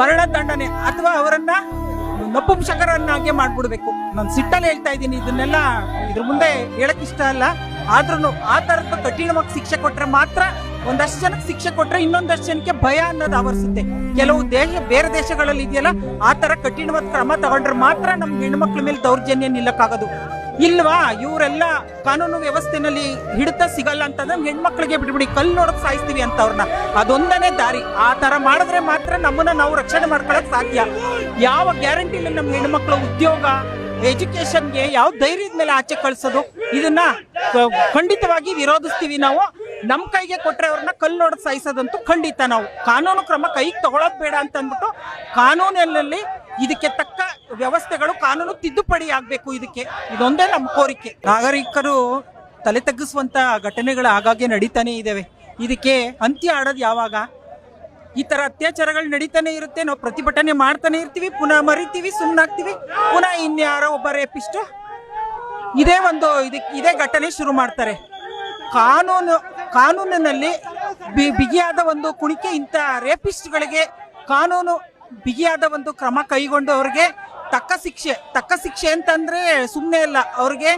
ಮರಣದಂಡನೆ ಅಥವಾ ಅವರನ್ನ ನಪುಂಸಕರನ್ನಾಗೆ ಮಾಡ್ಬಿಡ್ಬೇಕು. ನಾನು ಸಿಟ್ಟಲ್ಲಿ ಹೇಳ್ತಾ ಇದ್ದೀನಿ, ಇದನ್ನೆಲ್ಲ ಇದ್ರ ಮುಂದೆ ಹೇಳಕ್ ಇಷ್ಟ ಅಲ್ಲ. ಆದ್ರೂ ಆ ತರದ ಕಠಿಣವಾಗಿ ಶಿಕ್ಷೆ ಕೊಟ್ರೆ ಮಾತ್ರ ಒಂದಷ್ಟು ಜನಕ್ಕೆ ಶಿಕ್ಷೆ ಕೊಟ್ರೆ ಇನ್ನೊಂದಷ್ಟು ಜನಕ್ಕೆ ಭಯ ಅನ್ನೋದು ಆವರಿಸುತ್ತೆ. ಕೆಲವು ದೇಶ ಬೇರೆ ದೇಶಗಳಲ್ಲಿ ಇದೆಯಲ್ಲ, ಆ ತರ ಕಠಿಣವಾದ ಕ್ರಮ ತಗೊಂಡ್ರೆ ಮಾತ್ರ ನಮ್ಮ ಹೆಣ್ಮಕ್ಳ ಮೇಲೆ ದೌರ್ಜನ್ಯ ನಿಲ್ಲಕ್ಕಾಗೋದು. ಇಲ್ವಾ? ಇವರೆಲ್ಲ ಕಾನೂನು ವ್ಯವಸ್ಥೆನಲ್ಲಿ ಹಿಡಿತ ಸಿಗಲ್ಲ ಅಂತಂದ್ರೆ ಹೆಣ್ಮಕ್ಳಿಗೆ ಬಿಟ್ಬಿಡಿ, ಕಲ್ಲು ನೋಡಕ್ ಸಾಯಿಸ್ತೀವಿ ಅಂತ ಅವ್ರನ್ನ ಅದೊಂದನೇ ದಾರಿ. ಆ ತರ ಮಾಡಿದ್ರೆ ಮಾತ್ರ ನಮ್ಮನ್ನ ನಾವು ರಕ್ಷಣೆ ಮಾಡ್ಕೊಳಕ್ ಸಾಧ್ಯ. ಯಾವ ಗ್ಯಾರಂಟಿ ಇಲ್ಲ ನಮ್ಮ ಹೆಣ್ಮಕ್ಳ ಉದ್ಯೋಗ ಎಜುಕೇಶನ್ಗೆ ಯಾವ ಧೈರ್ಯದ ಮೇಲೆ ಆಚೆ ಕಳಿಸೋದು. ಇದನ್ನ ಖಂಡಿತವಾಗಿ ವಿರೋಧಿಸ್ತೀವಿ ನಾವು. ನಮ್ ಕೈಗೆ ಕೊಟ್ರೆ ಅವ್ರನ್ನ ಕಲ್ಲು ನೋಡಕ್ ಸಾಯಿಸೋದಂತೂ ಖಂಡಿತ ನಾವು. ಕಾನೂನು ಕ್ರಮ ಕೈಗೆ ತಗೊಳ್ಳೋದು ಬೇಡ ಅಂತ ಅಂದ್ಬಿಟ್ಟು ಕಾನೂನಿನಲ್ಲಿ ಇದಕ್ಕೆ ತಕ್ಕ ವ್ಯವಸ್ಥೆಗಳು, ಕಾನೂನು ತಿದ್ದುಪಡಿ ಆಗಬೇಕು ಇದಕ್ಕೆ. ಇದೊಂದೇ ನಮ್ಮ ಕೋರಿಕೆ. ನಾಗರಿಕರು ತಲೆ ತಗ್ಗಿಸುವಂತ ಘಟನೆಗಳು ಆಗಾಗ್ಗೆ ನಡೀತಾನೆ ಇದ್ದಾವೆ ಇದಕ್ಕೆ ಅಂತ್ಯ ಆಡೋದು ಯಾವಾಗ? ಈ ಥರ ಅತ್ಯಾಚಾರಗಳು ನಡೀತಾನೆ ಇರುತ್ತೆ. ನಾವು ಪ್ರತಿಭಟನೆ ಮಾಡ್ತಾನೆ ಇರ್ತೀವಿ, ಪುನಃ ಮರಿತೀವಿ ಸುಮ್ಮನಾಗ್ತೀವಿ ಪುನಃ ಇನ್ಯಾರೋ ಒಬ್ಬ ರೇಪಿಸ್ಟು. ಇದೇ ಒಂದು ಇದಕ್ಕೆ, ಇದೇ ಘಟನೆ ಶುರು ಮಾಡ್ತಾರೆ. ಕಾನೂನು ಕಾನೂನಿನಲ್ಲಿ ಬಿ- ಬಿಗಿಯಾದ ಒಂದು ಕುಣಿಕೆ ಇಂಥ ರೇಪಿಸ್ಟ್ಗಳಿಗೆ ಕಾನೂನು ಬಿಗಿಯಾದ ಒಂದು ಕ್ರಮ ಕೈಗೊಂಡು ಅವ್ರಿಗೆ ತಕ್ಕ ಶಿಕ್ಷೆ ತಕ್ಕ ಶಿಕ್ಷೆ ಅಂತಂದರೆ ಸುಮ್ಮನೆ ಇಲ್ಲ ಅವ್ರಿಗೆ